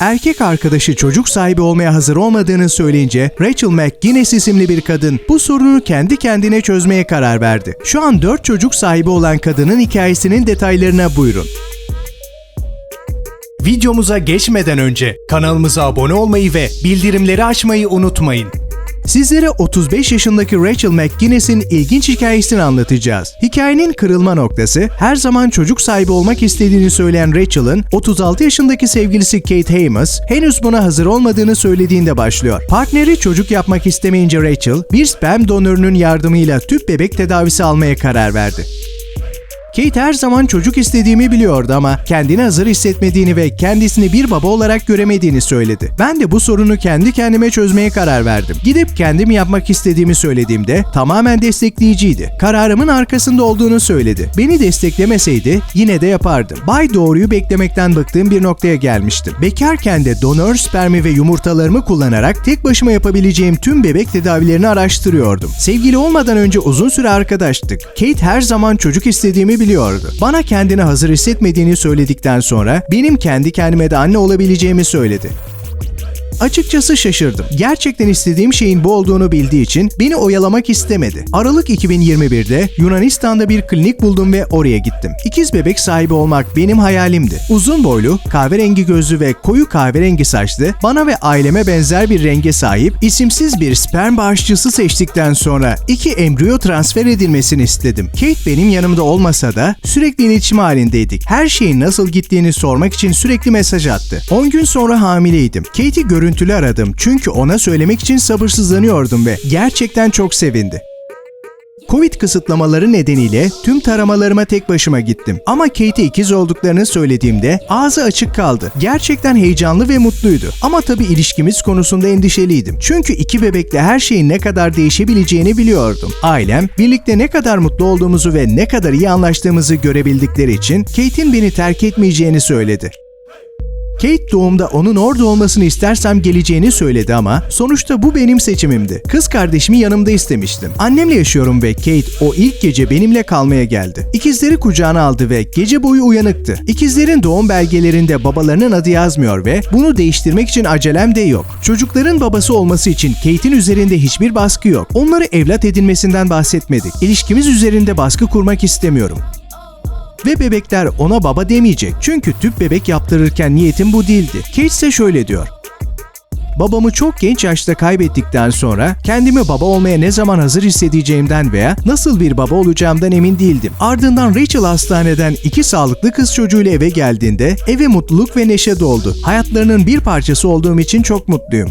Erkek arkadaşı çocuk sahibi olmaya hazır olmadığını söyleyince Rachel McGuinness isimli bir kadın bu sorunu kendi kendine çözmeye karar verdi. Şu an 4 çocuk sahibi olan kadının hikayesinin detaylarına buyurun. Videomuza geçmeden önce kanalımıza abone olmayı ve bildirimleri açmayı unutmayın. Sizlere 35 yaşındaki Rachel McGuinness'in ilginç hikayesini anlatacağız. Hikayenin kırılma noktası her zaman çocuk sahibi olmak istediğini söyleyen Rachel'ın 36 yaşındaki sevgilisi Kate Hamas henüz buna hazır olmadığını söylediğinde başlıyor. Partneri çocuk yapmak istemeyince Rachel bir sperm donörünün yardımıyla tüp bebek tedavisi almaya karar verdi. Kate her zaman çocuk istediğimi biliyordu ama kendini hazır hissetmediğini ve kendisini bir baba olarak göremediğini söyledi. Ben de bu sorunu kendi kendime çözmeye karar verdim. Gidip kendim yapmak istediğimi söylediğimde tamamen destekleyiciydi. Kararımın arkasında olduğunu söyledi. Beni desteklemeseydi yine de yapardım. Bay Doğru'yu beklemekten bıktığım bir noktaya gelmiştim. Bekarken de donör spermi ve yumurtalarımı kullanarak tek başıma yapabileceğim tüm bebek tedavilerini araştırıyordum. Sevgili olmadan önce uzun süre arkadaştık. Kate her zaman çocuk istediğimi biliyordu. Bana kendini hazır hissetmediğini söyledikten sonra benim kendi kendime de anne olabileceğimi söyledi. Açıkçası şaşırdım. Gerçekten istediğim şeyin bu olduğunu bildiği için beni oyalamak istemedi. Aralık 2021'de Yunanistan'da bir klinik buldum ve oraya gittim. İkiz bebek sahibi olmak benim hayalimdi. Uzun boylu, kahverengi gözlü ve koyu kahverengi saçlı, bana ve aileme benzer bir renge sahip, isimsiz bir sperm bağışçısı seçtikten sonra iki embriyo transfer edilmesini istedim. Kate benim yanımda olmasa da sürekli iletişim halindeydik. Her şeyin nasıl gittiğini sormak için sürekli mesaj attı. 10 gün sonra hamileydim. Kate'i görüntülü aradım çünkü ona söylemek için sabırsızlanıyordum ve gerçekten çok sevindi. Covid kısıtlamaları nedeniyle tüm taramalarıma tek başıma gittim. Ama Kate'e ikiz olduklarını söylediğimde ağzı açık kaldı. Gerçekten heyecanlı ve mutluydu. Ama tabii ilişkimiz konusunda endişeliydim. Çünkü iki bebekle her şeyin ne kadar değişebileceğini biliyordum. Ailem birlikte ne kadar mutlu olduğumuzu ve ne kadar iyi anlaştığımızı görebildikleri için Kate'in beni terk etmeyeceğini söyledi. Kate doğumda onun orada olmasını istersem geleceğini söyledi ama sonuçta bu benim seçimimdi. Kız kardeşimi yanımda istemiştim. Annemle yaşıyorum ve Kate o ilk gece benimle kalmaya geldi. İkizleri kucağına aldı ve gece boyu uyanıktı. İkizlerin doğum belgelerinde babalarının adı yazmıyor ve bunu değiştirmek için acelem de yok. Çocukların babası olması için Kate'in üzerinde hiçbir baskı yok. Onları evlat edinmesinden bahsetmedik. İlişkimiz üzerinde baskı kurmak istemiyorum. Ve bebekler ona baba demeyecek. Çünkü tüp bebek yaptırırken niyetim bu değildi. Kate ise şöyle diyor. Babamı çok genç yaşta kaybettikten sonra kendimi baba olmaya ne zaman hazır hissedeceğimden veya nasıl bir baba olacağımdan emin değildim. Ardından Rachel hastaneden iki sağlıklı kız çocuğuyla eve geldiğinde eve mutluluk ve neşe doldu. Hayatlarının bir parçası olduğum için çok mutluyum.